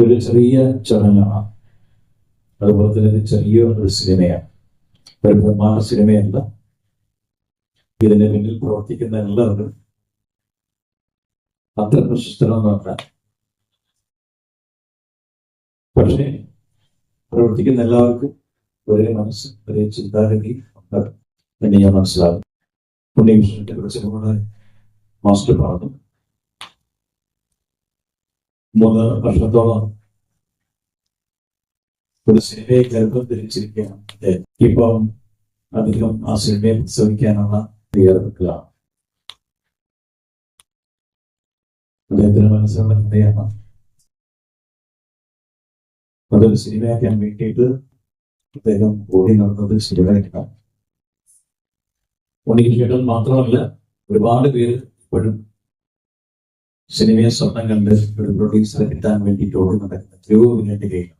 ഇതൊരു ചെറിയ ചടങ്ങാണ് അതുപോലെ തന്നെ ഇത് ചെറിയ ഒരു സിനിമയാണ്. ഒരു ബ്രഹ്മാണ സിനിമയല്ല. ഇതിന്റെ പിന്നിൽ പ്രവർത്തിക്കുന്ന എല്ലാവരും അത്ര പ്രശസ്തരൊന്നുമല്ല പക്ഷേ പ്രവർത്തിക്കുന്ന എല്ലാവർക്കും ഒരേ മനസ്സ് ഒരേ ചിന്താഗതി ഉണ്ട് ഞാൻ മനസ്സിലാകും ഉണ്ണികൃഷ്ണന്റെ കുറിച്ച് നമ്മുടെ മാസ്റ്റർ പറഞ്ഞു. മൂന്ന് വർഷത്തോളം ഒരു സിനിമയെ ഗർഭം ധരിച്ചിരിക്കുകയാണ് അദ്ദേഹം. ഇപ്പം അധികം ആ സിനിമയെ പ്രസവിക്കാനുള്ള തയ്യാറെടുക്കുകയാണ് അദ്ദേഹത്തിന്റെ മനസ്സിലുള്ള കഥയാണ് അതൊരു സിനിമയാക്കാൻ വേണ്ടിയിട്ട് അദ്ദേഹം ഓടി നടന്നത് ശരിയായിട്ടില്ല ഉണ്ണികൃഷ്ണൻ മാത്രമല്ല ഒരുപാട് പേര് ഇപ്പോഴും സിനിമയെ സ്വപ്നം കണ്ട് ഒരു പ്രൊഡ്യൂസറെ കിട്ടാൻ വേണ്ടിയിട്ട് ഓടി നടക്കുന്ന എത്രയോ വേണ്ടി കഴിയും